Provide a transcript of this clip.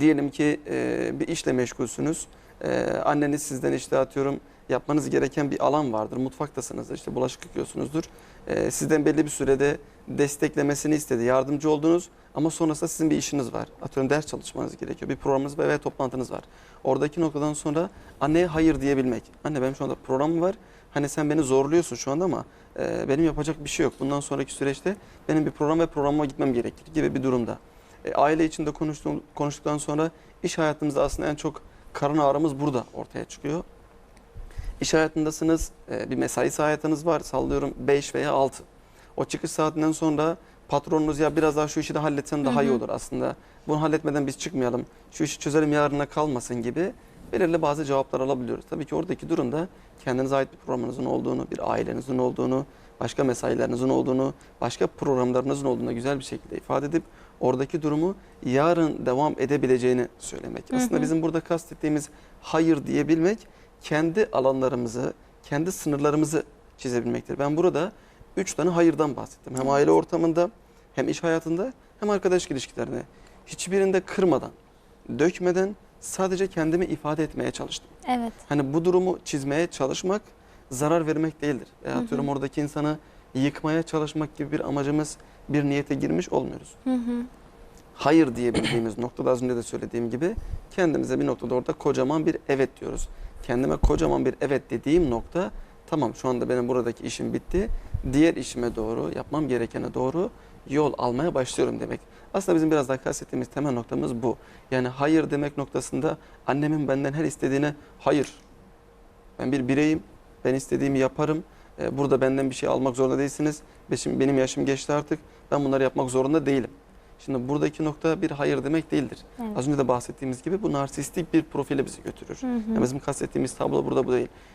Diyelim ki e, bir işle meşgulsünüz. E, anneniz sizden işte atıyorum yapmanız gereken bir alan vardır. Mutfaktasınızdır işte bulaşık yıkıyorsunuzdur. E, sizden belli bir sürede desteklemesini istedi. Yardımcı oldunuz ama sonrasında sizin bir işiniz var. Atıyorum ders çalışmanız gerekiyor. Bir programınız veya toplantınız var. Oradaki noktadan sonra anneye hayır diyebilmek. Anne benim şu anda programım var. Hani sen beni zorluyorsun şu anda ama e, benim yapacak bir şey yok. Bundan sonraki süreçte benim bir program ve programıma gitmem gerekir gibi bir durumda. E, aile içinde konuştuğum, konuştuktan sonra iş hayatımızda aslında en çok karın ağrımız burada ortaya çıkıyor. İş hayatındasınız, e, bir mesai saatiniz var sallıyorum 5 veya 6. O çıkış saatinden sonra patronunuz ya biraz daha şu işi de halletsen daha iyi olur aslında. Bunu halletmeden biz çıkmayalım, şu işi çözelim yarına kalmasın gibi belirli bazı cevaplar alabiliyoruz. Tabii ki oradaki durumda kendinize ait bir programınızın olduğunu, bir ailenizin olduğunu, başka mesailerinizin olduğunu, başka programlarınızın olduğunu güzel bir şekilde ifade edip oradaki durumu yarın devam edebileceğini söylemek. Aslında bizim burada kastettiğimiz hayır diyebilmek kendi alanlarımızı, kendi sınırlarımızı çizebilmektir. Ben burada üç tane hayırdan bahsettim. Hem aile ortamında, hem iş hayatında, hem arkadaş ilişkilerinde. Hiçbirinde kırmadan, dökmeden sadece kendimi ifade etmeye çalıştım. Evet. Hani bu durumu çizmeye çalışmak zarar vermek değildir. E atıyorum oradaki insanı yıkmaya çalışmak gibi bir amacımız, bir niyete girmiş olmuyoruz. Hı hı. Hayır diyebildiğimiz noktada az önce de söylediğim gibi kendimize bir noktada orada kocaman bir evet diyoruz. Kendime kocaman bir evet dediğim nokta tamam şu anda benim buradaki işim bitti. Diğer işime doğru, yapmam gerekene doğru yol almaya başlıyorum demek. Aslında bizim biraz daha kastettiğimiz temel noktamız bu. Yani hayır demek noktasında annemin benden her istediğine hayır. Ben bir bireyim, ben istediğimi yaparım. Ee, Burada benden bir şey almak zorunda değilsiniz. Benim yaşım geçti artık. Ben bunları yapmak zorunda değilim. Şimdi buradaki nokta bir hayır demek değildir. Evet. Az önce de bahsettiğimiz gibi bu narsistik bir profile bizi götürür. Hı hı. Yani bizim kastettiğimiz tablo burada bu değil.